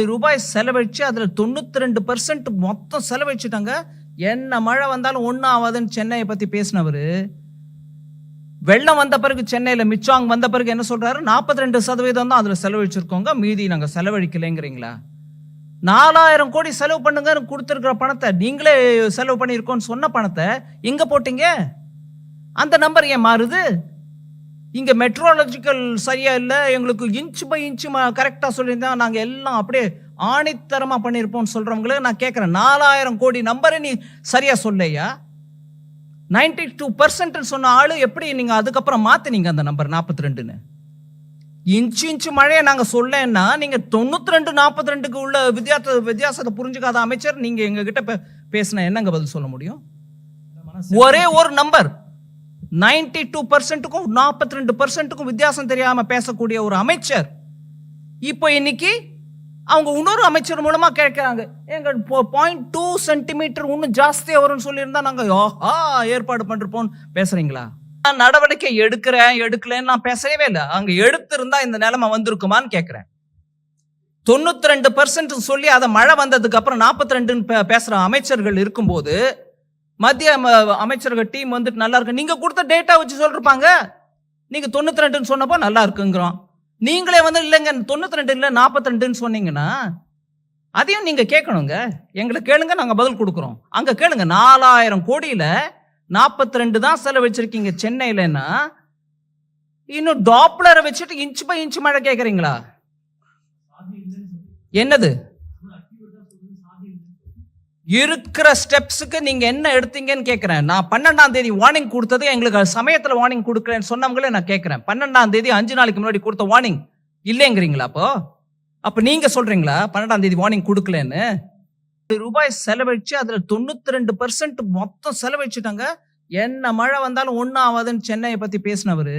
ரூபாய் செலவழிச்சு அதில் தொண்ணூற்றி ரெண்டு பர்சன்ட் மொத்தம் செலவழிச்சுட்டாங்க. என்ன மழை வந்தாலும் ஒன்றும் ஆகாதுன்னு சென்னையை பற்றி பேசினவர். வெள்ளம் வந்த பிறகு சென்னையில் மிச்சாங் வந்த பிறகு என்ன சொல்கிறாரு நாற்பத்தி ரெண்டு சதவீதம் தான் அதில் செலவழிச்சிருக்கோங்க. மீதி நாங்கள் செலவழிக்கலைங்கிறீங்களா? நாலாயிரம் கோடி செலவு பண்ணுங்கன்னு கொடுத்துருக்குற பணத்தை நீங்களே செலவு பண்ணியிருக்கோன்னு சொன்ன பணத்தை எங்கே போட்டீங்க? அந்த நம்பர் ஏன் மாறுது? இங்கே மெட்ரோலஜிக்கல் சரியாக இல்லை எங்களுக்கு இன்ச் பை இன்ச் கரெக்டாக சொல்லியிருந்தா நாங்கள் எல்லாம் அப்படியே ஆணித்தரமாக பண்ணியிருப்போம்னு சொல்கிறவங்களே நான் கேட்குறேன் நாலாயிரம் கோடி நம்பரை நீ சரியாக சொல்லையா? நைன்டி டூ பர்சன்ட்னு சொன்ன ஆள் எப்படி நீங்கள் அதுக்கப்புறம் மாற்றினீங்க அந்த நம்பர் நாற்பத்தி ரெண்டுன்னு இன்ச்சு இன்ச்சு மழையை நாங்கள் சொல்லேன்னா நீங்கள் தொண்ணூற்றி ரெண்டு நாற்பத்தி ரெண்டுக்கு உள்ள வித்தியாச வித்தியாசத்தை புரிஞ்சுக்காத அமைச்சர் நீங்கள் எங்ககிட்ட இப்போ பே- என்னங்க பதில் சொல்ல முடியும்? ஒரே ஒரு நம்பர். நைன்டி டூ பர்சன்ட்டுக்கும் நாற்பத்தி ரெண்டு பர்சன்ட்டுக்கும் வித்தியாசம் தெரியாமல் பேசக்கூடிய ஒரு அமைச்சர். இப்போ இன்னைக்கு அவங்க இன்னொரு அமைச்சர் மூலமாக கேட்குறாங்க. எங்க பாயிண்ட் டூ சென்டிமீட்டர் இன்னும் ஜாஸ்தியாக வரும்னு சொல்லியிருந்தா நாங்கள் யோஹா ஏற்பாடு பண்ணிருப்போம் பேசுறீங்களா? நான் நடவடிக்கை எடுக்கிறேன் எடுக்கலன்னு நான் பேசவே இல்லை. அங்கே எடுத்திருந்தா இந்த நிலைமை வந்திருக்குமான்னு கேட்குறேன். தொண்ணூத்தி ரெண்டு பர்சன்ட் சொல்லி அதை மழை வந்ததுக்கு அப்புறம் நாற்பத்தி ரெண்டுன்னு பேசுற அமைச்சர்கள் இருக்கும்போது மத்திய ம- அமைச்சர்கள் டீம் வந்துட்டு நல்லா இருக்கு. நீங்க கொடுத்த டேட்டா வச்சு சொல்லிருப்பாங்க. நீங்க தொண்ணூத்தி ரெண்டுன்னு சொன்னப்போ நல்லா இருக்குங்கிறோம். நீங்களே வந்து இல்லைங்க தொண்ணூத்தி ரெண்டு இல்லை நாற்பத்தி ரெண்டுன்னு சொன்னீங்கன்னா அதையும் நீங்க கேட்கணுங்க. எங்களை கேளுங்க நாங்க பதில் கொடுக்குறோம். அங்க கேளுங்க நாலாயிரம் கோடியில நாற்பத்தி ரெண்டு தான் செலவழிச்சிருக்கீங்க சென்னையிலன்னா இன்னும் டாப்லரை வச்சுட்டு இன்ச்சு பை இன்ச் மழை கேட்குறீங்களா? என்னது? இருக்கிற ஸ்டெப்ஸுக்கு நீங்கள் என்ன எடுத்தீங்கன்னு கேட்குறேன் நான் பன்னெண்டாம் தேதி வார்னிங் கொடுத்தது எங்களுக்கு சமயத்தில் வார்னிங் கொடுக்குறேன்னு சொன்னவங்களே நான் கேட்குறேன் பன்னெண்டாம் தேதி அஞ்சு நாளைக்கு முன்னாடி கொடுத்த வார்னிங் இல்லைங்கிறீங்களா அப்போ? அப்போ நீங்கள் சொல்கிறீங்களா பன்னெண்டாம் தேதி வார்னிங் கொடுக்கலன்னு? ரூபாய் செலவழிச்சு அதில் தொண்ணூற்றி ரெண்டு பர்சன்ட் மொத்தம் செலவழிச்சுட்டாங்க. என்ன மழை வந்தாலும் ஒன்றும் ஆகாதுன்னு சென்னையை பற்றி பேசினவர்.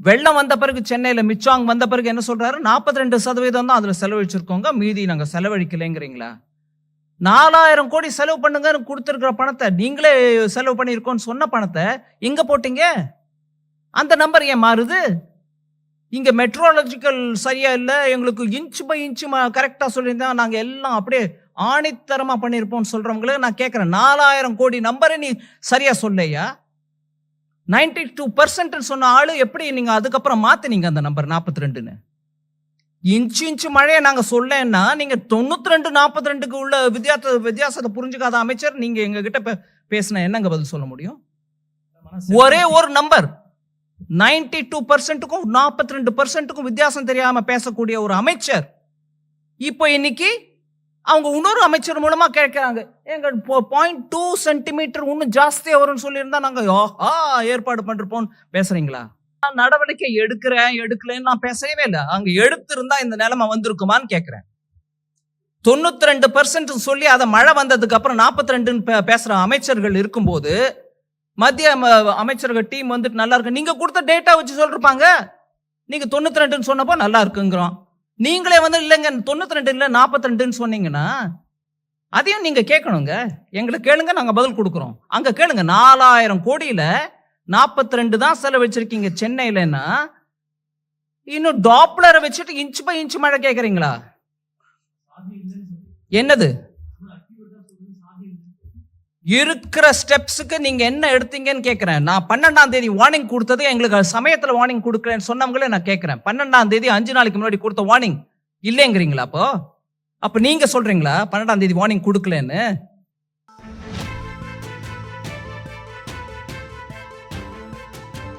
வெள்ளம் வந்த பிறகு சென்னையில் மிச்சாங் வந்த பிறகு என்ன சொல்கிறாரு நாற்பத்தி ரெண்டு சதவீதம் தான் அதில் செலவழிச்சிருக்கோங்க. மீதி நாங்கள் செலவழிக்கலைங்கிறீங்களா? நாலாயிரம் கோடி செலவு பண்ணுங்கன்னு கொடுத்துருக்குற பணத்தை. நீங்களே செலவு பண்ணியிருக்கோன்னு சொன்ன பணத்தை எங்கே போட்டீங்க? அந்த நம்பர் ஏன் மாறுது? இங்கே மெட்ரோலஜிக்கல் சரியாக இல்லை எங்களுக்கு இன்ச் பை இன்ச் கரெக்டாக சொல்லியிருந்தா நாங்கள் எல்லாம் அப்படியே ஆணித்தரமாக பண்ணியிருப்போம்னு சொல்கிறவங்களுக்கு நான் கேட்குறேன் நாலாயிரம் கோடி நம்பரை நீ சரியாக சொல்லையா? நைன்டி டூ பர்சன்ட்னு சொன்ன ஆள் எப்படி நீங்கள் அதுக்கப்புறம் மாற்றினீங்க அந்த நம்பர் நாற்பத்தி ரெண்டுன்னு? இன்ச்சு இன்ச்சு மழையை நாங்கள் சொல்லேன்னா நீங்கள் தொண்ணூற்றி ரெண்டு நாற்பத்தி ரெண்டுக்கு உள்ள வித்தியாச வித்தியாசத்தை புரிஞ்சுக்காத அமைச்சர் நீங்கள் எங்ககிட்ட பேசினா என்னங்க பதில் சொல்ல முடியும்? ஒரே ஒரு நம்பர். நைன்டி டூ பர்சன்ட்டுக்கும் நாற்பத்தி ரெண்டு பர்சன்ட்டுக்கும் வித்தியாசம் தெரியாமல் பேசக்கூடிய ஒரு அமைச்சர். இப்போ இன்னைக்கு அவங்க இன்னொரு அமைச்சர் மூலமா கேட்கிறாங்க. எங்க பாயிண்ட் டூ சென்டிமீட்டர் இன்னும் ஜாஸ்தியாக வரும்னு சொல்லியிருந்தா நாங்கள் ஆஹா ஏற்பாடு பண்ணிருப்போம் பேசுறீங்களா? நான் நடவடிக்கை எடுக்கிறேன் எடுக்கலன்னு நான் பேசவே இல்லை. அங்க எடுத்திருந்தா இந்த நிலைமை வந்திருக்குமான்னு கேட்கிறேன் தொண்ணூத்தி ரெண்டு பர்சன்ட் சொல்லி அதை மழை வந்ததுக்கு அப்புறம் நாற்பத்தி ரெண்டுன்னு பேசுற அமைச்சர்கள் இருக்கும்போது மத்திய அமைச்சர்கள் டீம் வந்துட்டு நல்லா இருக்கு. நீங்க கொடுத்த டேட்டா வச்சு சொல்லிருப்பாங்க. நீங்க தொண்ணூத்தி ரெண்டுன்னு சொன்னப்போ நல்லா இருக்குங்கிறோம். நீங்களே வந்து இல்லைங்க தொண்ணூத்தி ரெண்டு இல்லை நாற்பத்தி ரெண்டுன்னு சொன்னீங்கன்னா அதையும் நீங்க கேட்கணுங்க. எங்களை கேளுங்க நாங்க பதில் கொடுக்குறோம். அங்க கேளுங்க நாலாயிரம் கோடியில நாற்பத்தி ரெண்டு தான் செலவழிச்சிருக்கீங்க சென்னையிலன்னா இன்னும் டாப்லரை வச்சுட்டு இன்ச் பை இன்ச் மழை கேட்குறீங்களா என்னது? இருக்கிற ஸ்டெப்ஸுக்கு நீங்க என்ன எடுத்தீங்கன்னு கேட்கிறேன் நான் பன்னெண்டாம் தேதி வார்னிங் கொடுத்தது எங்களுக்கு சமயத்தில் சமயத்துல வார்னிங் கொடுக்கலன்னு சொன்னவங்களே நான் கேட்கிறேன் பன்னெண்டாம் தேதி அஞ்சு நாளைக்கு முன்னாடி கொடுத்த வார்னிங் இல்லைங்கிறீங்களா அப்போ? அப்ப நீங்க சொல்றீங்களா பன்னெண்டாம் தேதி வார்னிங் கொடுக்கலன்னு?